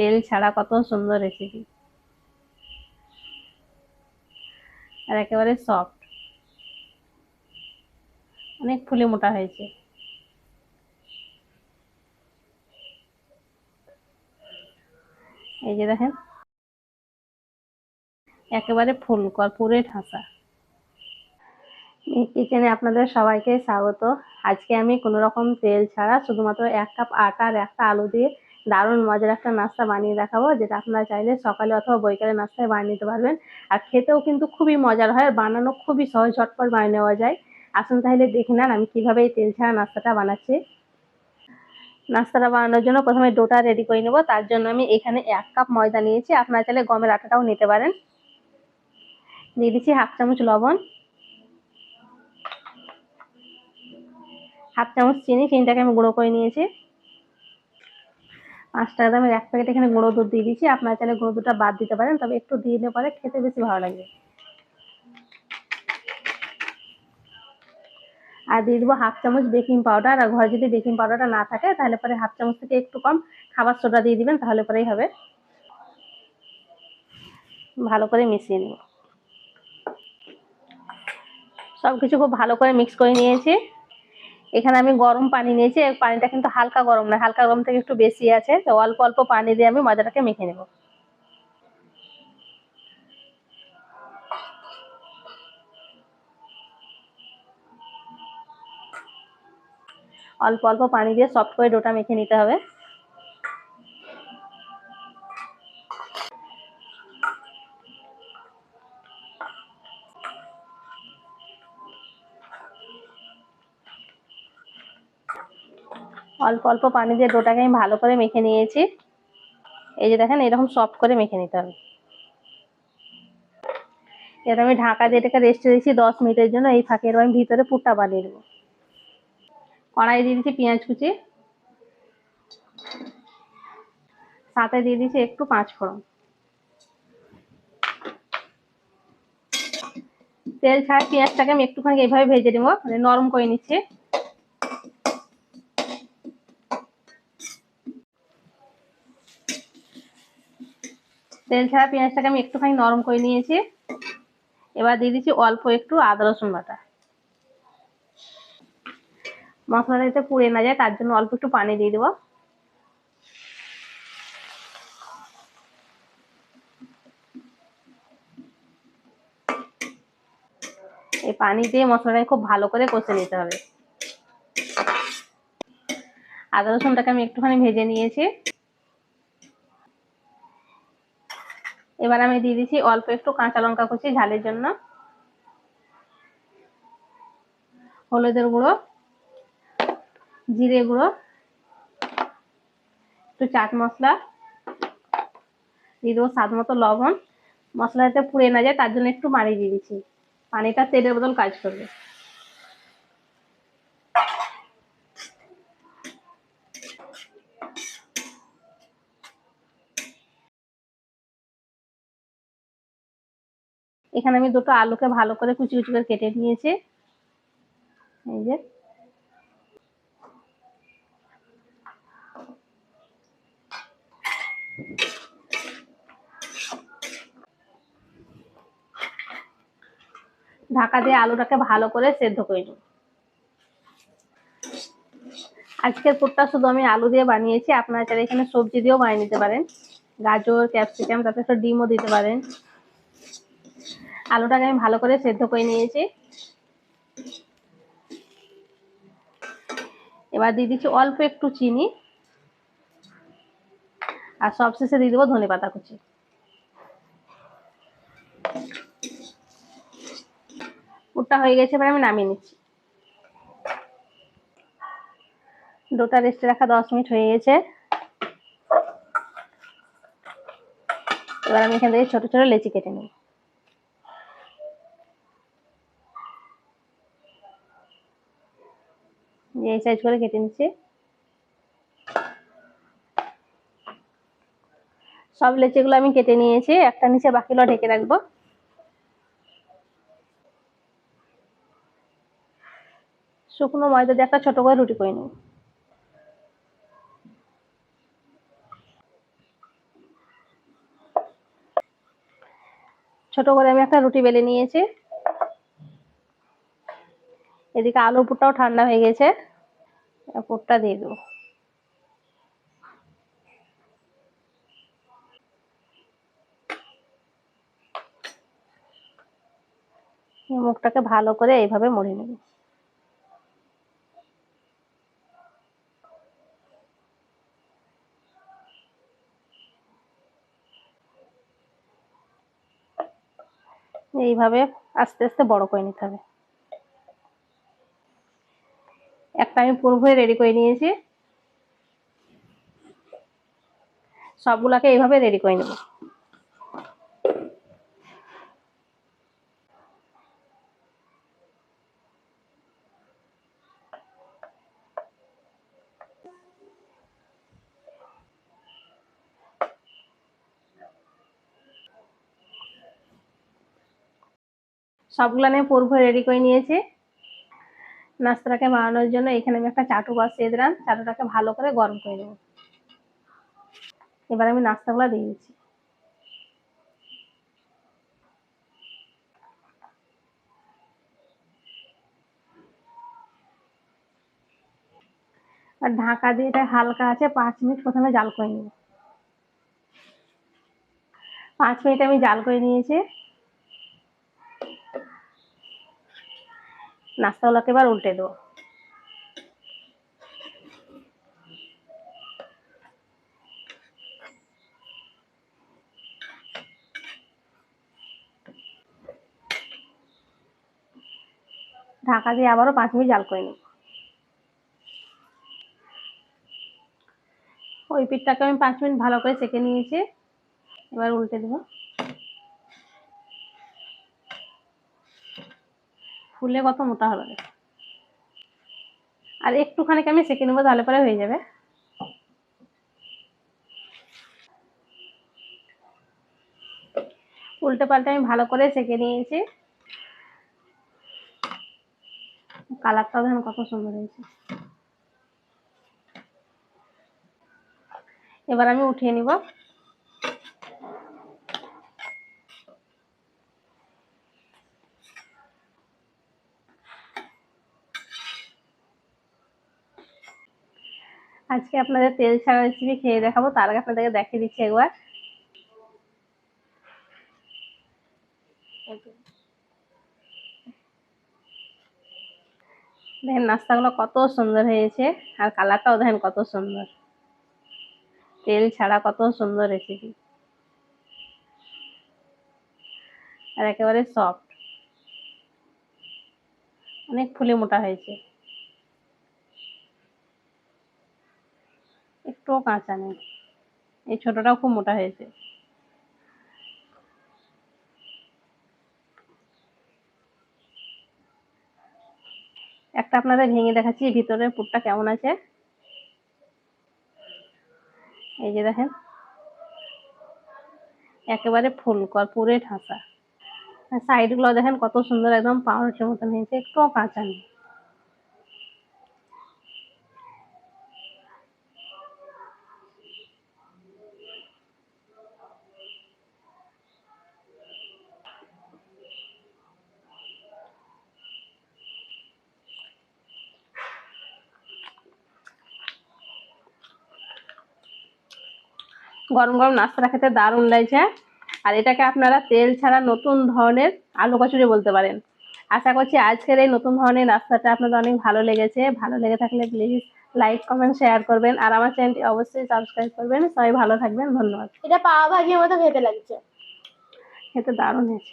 তেল ছাড়া কত সুন্দর রেসিপি আর একেবারে সফট অনেক ফুলে মোটা হয়েছে। এই যে দেখেন। একেবারে ফুল কর কর্পূরে ঠাসা। কিচেনে আপনাদের সবাইকে স্বাগত। আজকে আমি কোনো রকম তেল ছাড়া শুধুমাত্র এক কাপ আটা আর একটা আলু দিয়ে দারুণ মজার একটা নাস্তা বানিয়ে দেখাবো, যেটা আপনারা চাইলে সকালে অথবা বৈকালে নাস্তায় বানিয়ে নিতে পারবেন। আর খেতেও কিন্তু খুবই মজার হয়, আর বানানো খুবই সহজ, ঝটপট বানিয়ে নেওয়া যায়। আসুন তাহলে দেখে নেন আমি কীভাবে এই তেল ছাড়া নাস্তাটা বানাচ্ছি। নাস্তাটা বানানোর জন্য প্রথমে ডোটা রেডি করে নেব, তার জন্য আমি এখানে এক কাপ ময়দা নিয়েছি, আপনারা চাইলে গমের আটাটাও নিতে পারেন। দিয়ে দিচ্ছি হাফ চামচ লবণ। হাফ চামচ চিনি, চিনিটাকে আমি গুঁড়ো করে নিয়েছি। পাঁচ টাকা দামের এক প্যাকেট এখানে গুঁড়ো দুধ দিয়ে দিচ্ছি আপনারা চাইলে গুঁড়ো দুধটা বাদ দিতে পারেন, তবে একটু দিয়ে দিলে পরে খেতে বেশি ভালো লাগবে আর দিয়ে দেবো হাফ চামচ বেকিং পাউডার। আর ঘরে যদি বেকিং পাউডারটা না থাকে, তাহলে পরে হাফ চামচ থেকে একটু কম খাবার সোডা দিয়ে দিবেন, তাহলে পরেই হবে। ভালো করে মিশিয়ে নেব। সব কিছু খুব ভালো করে মিক্স করে নিয়েছি। এখানে আমি গরম পানি নিয়েছি পানিটা কিন্তু হালকা গরম না হালকা গরম থেকে একটু বেশি আছে। তো অল্প অল্প পানি দিয়ে আমি মজাটাকে মেখে নেব। অল্প অল্প পানি দিয়ে সফট করে ডোটা মেখে নিতে হবে। অল্প অল্প পানি দিয়ে ডোটাকে আমি ভালো করে মেখে নিয়েছি। এই যে দেখেন, এরকম সফট করে মেখে নিতে হবে। এবার আমি ঢাকা দিয়ে এটাকে রেস্টে দিয়েছি দশ মিনিটের জন্য। এই ফাঁকে এরকম ভিতরে পুরটা বানিয়ে দেবো কড়াই দিয়ে দিচ্ছি পেঁয়াজ কুচি। সাথে দিয়ে দিচ্ছি একটু পাঁচ ফোড়ন তেল ছাড়া পেঁয়াজটাকে আমি একটুখানি এইভাবে ভেজে নেব মানে নরম করে নিচ্ছি। তেল ছাড়া পেঁয়াজটাকে আমি একটুখানি নরম করে নিয়েছি। এবার দিয়ে দিচ্ছি অল্প একটু আদা, রসুন বাটা। মশলাটা যাতে পুড়ে না যায়, তার জন্য অল্প একটু পানি দিয়ে দেবো। এই পানি দিয়ে মশলাটাকে খুব ভালো করে কষে নিতে হবে। আদা, রসুনটাকে আমি একটুখানি ভেজে নিয়েছি। এবার আমি দিয়ে দিচ্ছি অল্প একটু কাঁচা লঙ্কা কুচি ঝালের জন্য। হলুদের গুঁড়ো, জিরে গুঁড়ো, একটু চাট মশলা, দিয়ে দেবো স্বাদ মতো লবণ। মশলা যাতে পুড়ে না যায়, তার জন্য একটু পানি দিয়ে দিচ্ছি। পানিটা তেলের বদল কাজ করবে। এখানে আমি দুটো আলুকে ভালো করে কুচি কুচি করে কেটে নিয়েছি। এই যে। ঢাকা দিয়ে আলুটাকে ভালো করে সেদ্ধ করে নেব আজকের পুরটা শুধু আমি আলু দিয়ে বানিয়েছি, আপনারা চাইলে এখানে সবজি দিয়েও বানিয়ে নিতে পারেন। গাজর, ক্যাপসিকাম একটু ডিমও দিতে পারেন। আলুটাকে আমি ভালো করে সেদ্ধ করে নিয়েছি। এবার দিয়ে দিচ্ছি অল্প একটু চিনি। আর সবশেষে দিয়ে দেবো ধনে পাতা কুচি। পুরটা হয়ে গেছে, এবার আমি নামিয়ে নিচ্ছি। ডোটা রেস্টে রাখা দশ মিনিট হয়ে গেছে। এবার আমি এখান থেকে ছোট ছোট লেচি কেটে নেব। যে এই সাইজ করে কেটে নিচ্ছি। সব লেচিগুলো আমি কেটে নিয়েছি, একটা নিচে বাকিগুলো ঢেকে রাখব। শুকনো ময়দা দিয়ে একটা ছোট করে রুটি করে নিই। ছোট করে আমি একটা রুটি বেলে নিয়েছি। এদিকে আলু পুরটাও ঠান্ডা হয়ে গেছে। পুরটা দিয়ে দেবো। মুখটাকে ভালো করে এইভাবে মুড়ে নেব। এইভাবে আস্তে আস্তে বড় করে নিতে হবে। একটা আমি পুরোপুরি রেডি করে নিয়েছি। সবগুলাকে এইভাবে রেডি করে নেব। সবগুলো আমি পুরোপুরি রেডি করে নিয়েছি। নাস্তাটাকে বানানোর জন্য এখানে আমি একটা চাটু বসিয়ে দিলাম। চাটুটাকে ভালো করে গরম করে দেবো এবার আমি নাস্তাগুলো দিয়ে দিচ্ছি। আর ঢাকা দিয়ে এটা হালকা আছে, পাঁচ মিনিট প্রথমে জাল করে নিব। পাঁচ মিনিট আমি জাল করে নিয়েছি। নাস্তাগুলোকে এবার উল্টে দেবো। ঢাকা দিয়ে আবারও পাঁচ মিনিট জাল করে নেব। ওই পিঠটাকে আমি পাঁচ মিনিট ভালো করে সেঁকে নিয়েছি। এবার উল্টে দেবো। ফুলে কত মোটা হবে? আর একটুখানি আমি সেঁকে নেব, তাহলে পরে হয়ে যাবে। উল্টে পাল্টে আমি ভালো করে সেঁকে নিয়েছি। কালারটাও দেখুন কত সুন্দর হয়েছে। এবার আমি উঠিয়ে নিব। আজকে আপনাদের তেল ছাড়া রেসিপি খেয়ে দেখাবো, তার আগে আপনাদেরকে দেখিয়ে দিচ্ছি একবার। দেখেন, নাস্তাগুলো কত সুন্দর হয়েছে, আর কালারটাও দেখেন কত সুন্দর। তেল ছাড়া কত সুন্দর রেসিপি আর একেবারে সফট অনেক ফুলে মোটা হয়েছে একটুও কাঁচা নেই। এই ছোটটাও খুব মোটা হয়েছে। একটা আপনাদের ভেঙে দেখাচ্ছি ভিতরের পুরটা কেমন আছে? এই যে দেখেন, একেবারে ফুলকর, পুরে ঠাসা। আর সাইডগুলো দেখেন কত সুন্দর, একদম পাউরুটির মতন হয়েছে, একটুও কাঁচা নেই। গরম গরম নাস্তাটা খেতে দারুণ লাগছে। আর এটাকে আপনারা তেল ছাড়া নতুন ধরনের আলু কচুরি বলতে পারেন। আশা করছি আজকের এই নতুন ধরনের নাস্তাটা আপনাদের অনেক ভালো লেগেছে। ভালো লেগে থাকলে প্লিজ লাইক কমেন্ট শেয়ার করবেন। আর আমার চ্যানেলটি অবশ্যই সাবস্ক্রাইব করবেন। সবাই ভালো থাকবেন। ধন্যবাদ। এটা পাওয়া ভাজির মতো খেতে লাগছে। খেতে দারুণ হয়েছে।